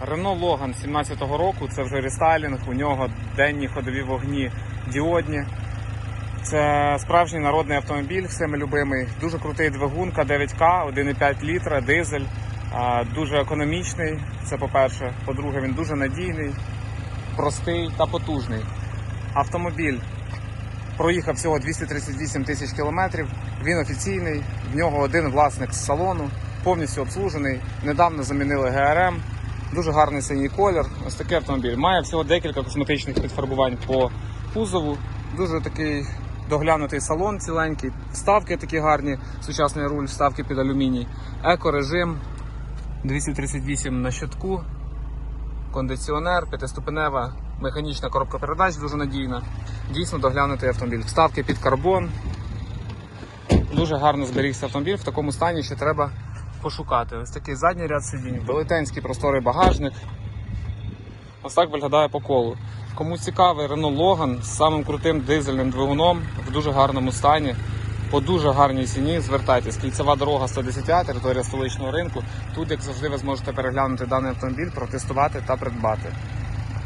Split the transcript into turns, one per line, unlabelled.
Renault Logan 17-го року, це вже рестайлінг, у нього денні ходові вогні діодні. Це справжній народний автомобіль, всеми любимий. Дуже крутий двигун К9К, 1,5 літра, дизель, дуже економічний. Це по-перше. По-друге, він дуже надійний, простий та потужний. Автомобіль проїхав всього 238 тисяч кілометрів. Він офіційний, в нього один власник з салону, повністю обслужений. Недавно замінили ГРМ. Дуже гарний синій колір. Ось такий автомобіль. Має всього декілька косметичних підфарбувань по кузову. Дуже такий доглянутий салон ціленький. Вставки такі гарні, сучасний руль, вставки під алюміній. Екорежим 238 на щитку, кондиціонер, п'ятиступенева механічна коробка передач дуже надійна. Дійсно доглянутий автомобіль. Вставки під карбон. Дуже гарно зберігся автомобіль. В такому стані ще треба пошукати. Ось такий задній ряд сидінь, велетенський просторий багажник. Ось так виглядає по колу. Кому цікавий Renault Logan з самим крутим дизельним двигуном в дуже гарному стані, по дуже гарній ціні, звертайтесь. Кільцева дорога 110, територія столичного ринку. Тут, як завжди, ви зможете переглянути даний автомобіль, протестувати та придбати.